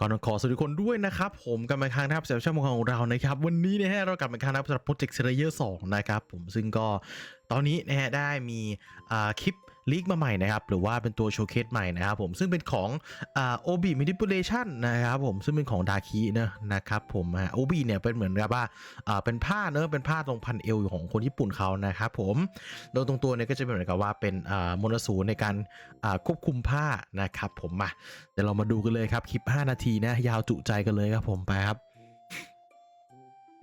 ก่อนอื่นขอสวัสดีคนด้วยนะครับ ผมกลังค้างนะครับสำหรับช่องของเรานะครับ วันนี้นะฮะเรากลับมาค้างนะครับสำหรับโปรเจกต์เซเลเยอร์สองนะครับผมซึ่งก็ตอนนี้นะฮะได้มีอ่าคลิป ลีกมาใหม่นะครับ หรือว่าเป็นตัวโชว์เคสใหม่นะครับผมซึ่งเป็นของอ่า OB Manipulation นะครับผมซึ่งเป็นของดาคีนะนะครับผมฮะ OB เนี่ยเป็นเหมือนกับว่าเป็นผ้าเนอะเป็นผ้าตรงพันเอวของคนญี่ปุ่นเขานะครับผมโดยตรงตัวเนี่ยก็จะเป็นเหมือนกับว่าเป็นมลสูในการควบคุมผ้านะครับผมมาเดี๋ยวเรามาดูกันเลยครับคลิป 5 นาทีนะยาวจุใจกันเลยครับผมไปครับ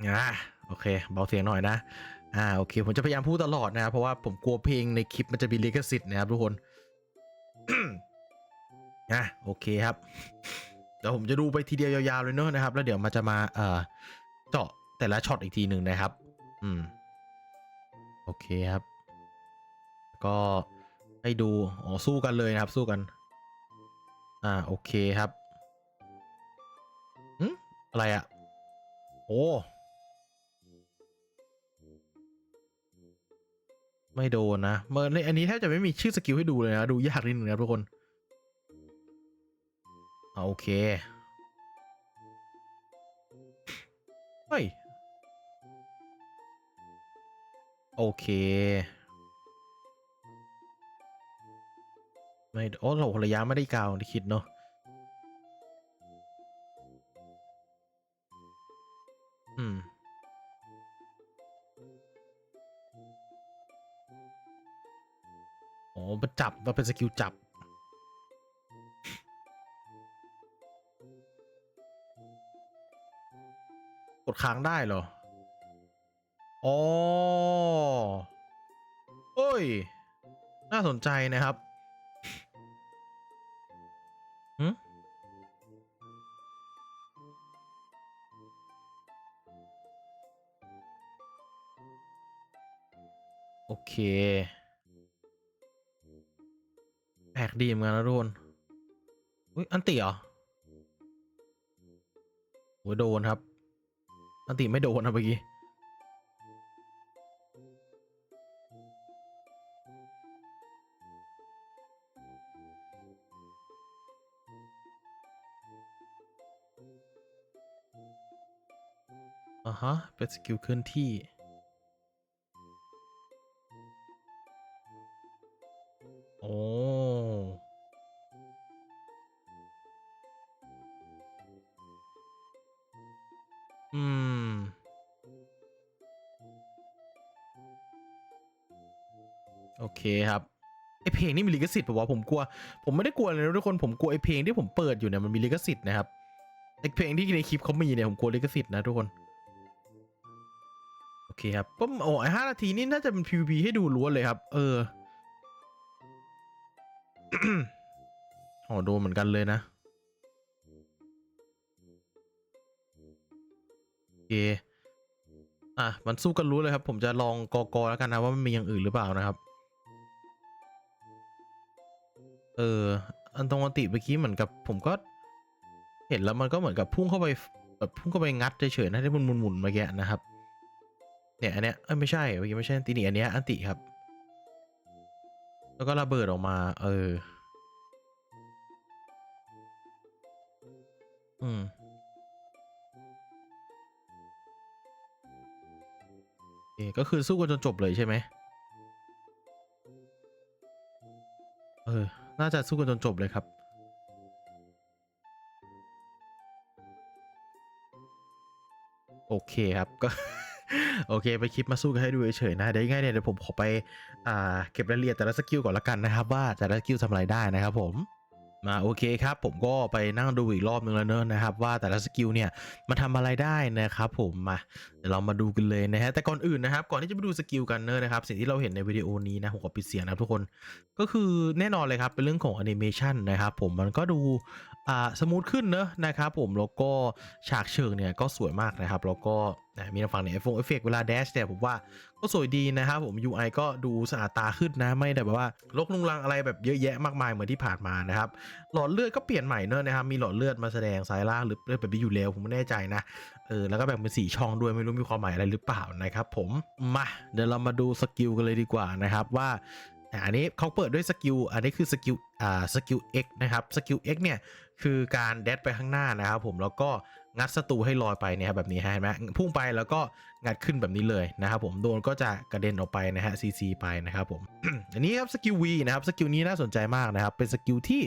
อ่าโอเคเบาเสียงหน่อยนะ อ่าโอเค ผมจะพยายามพูดตลอดนะครับเพราะว่าผมกลัวเพลงในคลิปมันจะมีลิขสิทธิ์นะครับทุกคนอะโอเคครับเดี๋ยวผมจะดูไปทีเดียวยาวๆเลยเนอะนะครับ แล้วเดี๋ยวมันจะมาเอ่อเจาะแต่ละช็อตอีกทีหนึ่งนะครับ อืมโอเคครับ ก็ให้ดูอ๋อสู้กันเลยนะครับ สู้กัน อ่าโอเคครับอืมอะไรอะโอ้ ไม่โดนนะเมื่อในอันนี้แทบจะไม่มีชื่อสกิลให้ดูเลยนะ ดูยากนิดนึงนะครับทุกคนอ่าโอเค เฮ้ย โอเค ไม่ โอ้เราระยะไม่ได้กาวที่คิดเนาะ มันจับมันเป็นสกิลจับ กดค้างได้เหรอ อ๋อ โอ้ย น่าสนใจนะครับหืมโอเค ดีเหมือนกันนะทุกคนอุ้ยอันติเหรอโอ้ยโดนครับ อันติไม่โดนนะเมื่อกี้อ่าฮะ เป็นสกิลเคลื่อนที่ โอเคครับไอเพลงนี่มีลิขสิทธิ์ป่าวะผมกลัว ผมไม่ได้กลัวเลยนะทุกคนผมกลัวไอเพลงที่ผมเปิดอยู่เนี่ยมันมีลิขสิทธิ์นะครับไอเพลงที่ในคลิปเขามีเนี่ยผมกลัวลิขสิทธิ์นะทุกคนโอเคครับก็โอ้ห้านาทีนี่น่าจะเป็น PVP ให้ดูล้วนเลยครับ เอออ๋อโดนเหมือนกันเลยนะโอเคอะมันสู้กันรู้เลยครับ ผมจะลองกอกแล้วกันนะว่ามันมีอย่างอื่นหรือเปล่านะครับ เออ อันตรงอันติเมื่อกี้เหมือนกับผมก็ เห็นแล้วมันก็เหมือนกับพุ่งเข้าไปแบบพุ่งเข้าไปงัดเฉยๆนะที่มันหมุนๆเมื่อกี้นะครับ เนี่ยอันเนี้ยเอ้ยไม่ใช่เมื่อกี้ไม่ใช่อันตินี่อันเนี้ยอันติครับ แล้วก็ระเบิดออกมา เออ อืมโอก็คือสู้กันจนจบเลยใช่ไหม เออ น่าจะสู้กันจนจบเลยครับ โอเคครับก็โอเค ไปคลิปมาสู้กันให้ดูเฉยๆนะเดี๋ยวง่ายเนี่ยเดี๋ยวผมขอไปอ่าเก็บรายละเอียดแต่ละสกิลก่อนละกันนะครับ ว่าแต่ละสกิลทำอะไรได้นะครับผม มาโอเคครับผมก็ไปนั่งดูอีกรอบนึงแล้วเนอะนะครับว่าแต่ละสกิลเนี่ยมาทำอะไรได้นะครับผมมาเดี๋ยวเรามาดูกันเลยนะฮะแต่ก่อนอื่นนะครับก่อนที่จะไปดูสกิลกันเนอะนะครับสิ่งที่เราเห็นในวิดีโอนี้นะผมขอปิดเสียงนะทุกคน ก็คือแน่นอนเลยครับเป็นเรื่องของแอนิเมชันนะครับผมมันก็ดูอ่าสมูทขึ้นเนอะนะครับผมแล้วก็ฉากเชิงเนี่ยก็สวยมากนะครับแล้วก็นะมีทางฝั่งเนี่ยเอฟเฟกเวลาแดชเนี่ยผมว่าก็สวยดีนะครับผม UI ก็ดูสะอาดตาขึ้นนะ ไม่ได้แบบว่าลกลุงลังอะไรแบบเยอะแยะมากมายเหมือนที่ผ่านมานะครับ หลอดเลือดก็เปลี่ยนใหม่เนอะนะครับ มีหลอดเลือดมาแสดงซ้ายล่างหรือเลือดแบบนี้อยู่แล้วผมไม่แน่ใจนะเออแล้วก็แบ่งเป็นสีช่องด้วยไม่รู้มีความหมายอะไรหรือเปล่านะครับผมมาเดี๋ยวเรามาดูสกิลกันเลยดีกว่านะครับว่าอันนี้เขาเปิดด้วยสกิล อันนี้คือสกิล อ่า สกิล X นะครับ สกิล X เนี่ย คือการแดดไปข้างหน้านะครับผม แล้วก็ งัดศัตรูให้ลอยไปเนี่ยครับแบบนี้ฮะเห็นไหมพุ่งไปแล้วก็งัดขึ้นแบบนี้เลยนะครับผมโดนก็จะกระเด็นออกไปนะฮะซีซีไปนะครับผมอันนี้ครับสกิลวีนะครับสกิลนี้น่าสนใจมากนะครับเป็นสกิลที่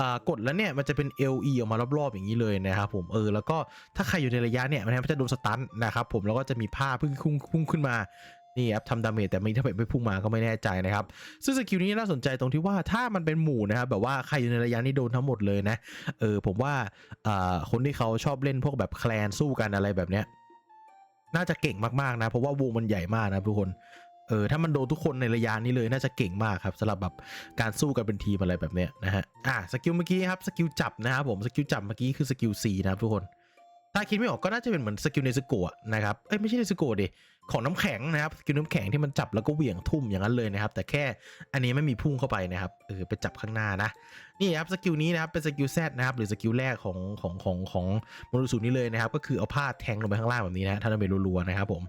อ่ากดแล้วเนี่ยมันจะเป็น LE ออกมารอบๆอย่างนี้เลยนะครับผมเออแล้วก็ถ้าใครอยู่ในระยะเนี่ยมันจะโดนสตันนะครับผมแล้วก็จะมีผ้าพุ่งพุ่งพุ่งขึ้นมา นี่ครับทำดาเมจแต่ไม่ถ้าไม่พุ่งมาก็ไม่แน่ใจนะครับ ซึ่งสกิลนี้น่าสนใจตรงที่ว่าถ้ามันเป็นหมู่นะครับแบบว่าใครอยู่ในระยะนี้โดนทั้งหมดเลยนะเออผมว่าคนที่เขาชอบเล่นพวกแบบแคลนสู้กันอะไรแบบเนี้ยน่าจะเก่งมากๆนะ เพราะว่าวงมันใหญ่มากนะทุกคนเออถ้ามันโดนทุกคนในระยะนี้เลยน่าจะเก่งมากครับสำหรับแบบการสู้กันเป็นทีมอะไรแบบเนี้ยนะฮะอ่าสกิลเมื่อกี้ครับสกิลจับนะครับผมสกิลจับเมื่อกี้คือสกิล C นะครับทุกคน ถ้าคิดไม่ออกก็น่าจะเป็นเหมือนสกิลเนสโกะนะครับเอ้ยไม่ใช่เนสโกะดิของน้ำแข็งนะครับสกิลน้ำแข็งที่มันจับแล้วก็เหวี่ยงทุ่มอย่างนั้นเลยนะครับ แต่แค่อันนี้ไม่มีพุ่งเข้าไปนะครับเออไปจับข้างหน้านะนี่ครับสกิลนี้นะครับเป็นสกิลแซดนะครับหรือสกิลแรกของของของของมนุสูนี้เลยนะครับ ก็คือเอาผ้าแทงลงไปข้างล่างแบบนี้นะทำให้เป็นรัวๆนะครับผม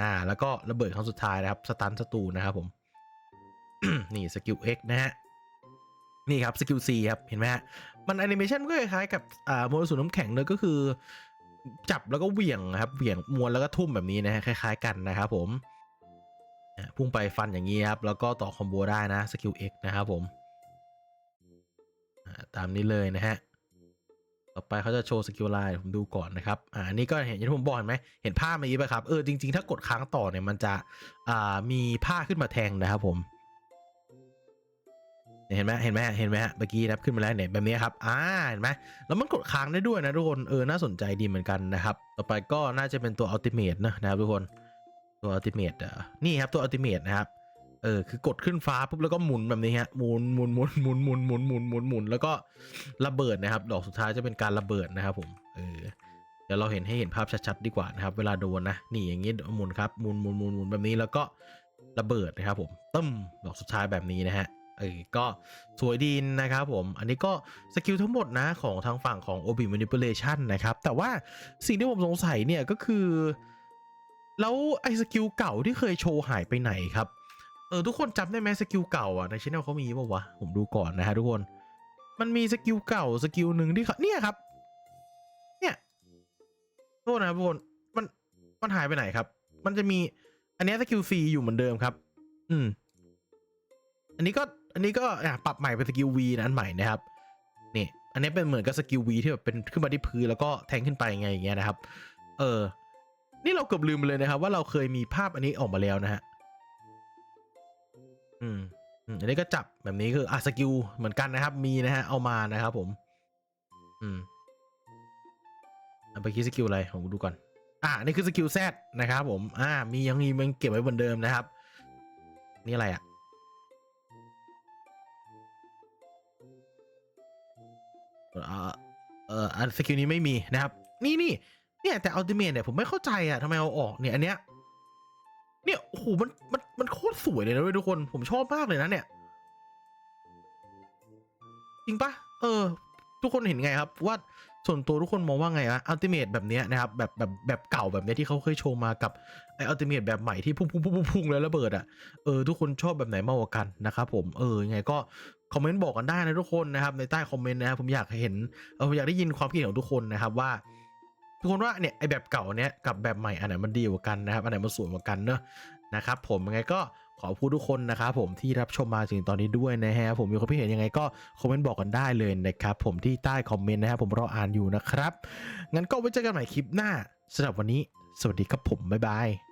อ่าแล้วก็ระเบิดครั้งสุดท้ายนะครับสตันศัตรูนะครับผมนี่สกิล X นะฮะนี่ครับสกิล C ครับเห็นไหมฮะมันแอนิเมชันก็คล้ายๆกับอ่ามนุษย์สูตรน้ำแข็งเลยก็คือ จับแล้วก็เหวี่ยงครับเหวี่ยงมวนแล้วก็ทุ่มแบบนี้นะฮะคล้าย ๆ กันนะครับผมพุ่งไปฟันอย่างนี้ครับ แล้วก็ต่อคอมโบได้นะสกิล X นะครับผมตามนี้เลยนะฮะต่อไปเขาจะโชว์สกิลไลน์ผมดูก่อนนะครับอ่าอันนี้ก็เห็นอย่างที่ผมบอกเห็นไหมเห็นผ้าเมื่อกี้ป่ะครับเออจริง ๆ ถ้ากดค้างต่อเนี่ยมันจะอ่ามีผ้าขึ้นมาแทงนะครับผม เห็นไหมเห็นไหมเห็นไหมฮะ เมื่อกี้นับขึ้นมาแล้วเนี่ยแบบนี้ครับ อ่า เห็นไหมแล้วมันกดค้างได้ด้วยนะทุกคน เออ น่าสนใจดีเหมือนกันนะครับ ต่อไปก็น่าจะเป็นตัวอัลติเมทนะนะครับทุกคน ตัวอัลติเมทอะนี่ครับตัวอัลติเมทนะครับ เออ คือกดขึ้นฟ้าปุ๊บแล้วก็หมุนแบบนี้ฮะ หมุนหมุนหมุนหมุนหมุนหมุนหมุนหมุนหมุนแล้วก็ระเบิดนะครับ ดอกสุดท้ายจะเป็นการระเบิดนะครับผม เออ เดี๋ยวเราเห็นให้เห็นภาพชัดๆดีกว่านะครับ เวลาโดนนะ นี่อย่างนี้หมุนครับ หมุนหมุนหมุนหมุนแบบนี้แล้วก็ระเบิดนะครับผมตึ้มดอกสุดท้ายแบบนี้นะฮะ เออก็สวยดีนะครับผม อันนี้ก็สกิลทั้งหมดนะของทางฝั่งของ Obi Manipulation นะครับ แต่ว่าสิ่งที่ผมสงสัยเนี่ยก็คือ แล้วไอ้สกิลเก่าที่เคยโชว์หายไปไหนครับ เออทุกคนจำได้ไหมสกิลเก่าอะในช anel เขามีป่าวะ ผมดูก่อนนะฮะทุกคน มันมีสกิลเก่าสกิลหนึ่งที่เขาเนี่ยครับ เนี่ยโทษนะครับทุกคนมันมันหายไปไหนครับ มันจะมีอันนี้สกิล C อยู่เหมือนเดิมครับ อืม อันนี้ก็ อันนี้ก็ปรับใหม่เป็นสกิล V นะอันใหม่นะครับนี่อันนี้เป็นเหมือนกับสกิล V ที่แบบเป็นขึ้นมาที่พื้นแล้วก็แทงขึ้นไปไงอย่างเงี้ยนะครับ เออ นี่เราเกือบลืมเลยนะครับ ว่าเราเคยมีภาพอันนี้ออกมาแล้วนะฮะอืมอันนี้ก็จับแบบนี้คืออะสกิลเหมือนกันนะครับ มีนะฮะเอามานะครับ ผม อืมเอาไปคิดสกิลอะไรผมดูก่อน อะนี่คือสกิลแซดนะครับ ผม อ่า มียังมีมันเก็บไว้เหมือนเดิมนะครับ นี่อะไรอะ เอ่อเอ่ออันสกิลนี้ไม่มีนะครับ นี่นี่เนี่ยแต่อัลติเมทเนี่ยผมไม่เข้าใจอะทำไมเอาออกเนี่ยอันเนี้ยเนี่ยโอ้โหมันมันมันโคตรสวยเลยนะเว้ยทุกคนผมชอบมากเลยนะเนี่ย จริงปะเออ ทุกคนเห็นไงครับว่า ส่วนตัวทุกคนมองว่าไงอะอัลติเมทแบบเนี้ยนะครับแบบแบบแบบเก่าแบบเนี้ยที่เขาเคยโชว์มากับไออัลติเมทแบบใหม่ที่พุ่งพุ่งพุ่งพุ่งแล้วระเบิดอะเออทุกคนชอบแบบไหนมากกว่ากันนะครับผมเออยังไงก็คอมเมนต์บอกกันได้นะทุกคนนะครับในใต้คอมเมนต์นะครับผมอยากเห็นเออผมอยากได้ยินความคิดเห็นของทุกคนนะครับว่าทุกคนว่าเนี่ยไอแบบเก่าเนี้ยกับแบบใหม่อันไหนมันดีกว่ากันนะครับอันไหนมันสวยกว่ากันเนอะนะครับผมยังไงก็ ขอพูดทุกคนนะครับผมที่รับชมมาถึงตอนนี้ด้วยนะฮะผมมีความคิดเห็นยังไงก็คอมเมนต์บอกกันได้เลยนะครับผมที่ใต้คอมเมนต์นะครับผมรออ่านอยู่นะครับงั้นก็ไว้เจอกันใหม่คลิปหน้าสำหรับวันนี้ สวัสดีครับผมบ๊ายบาย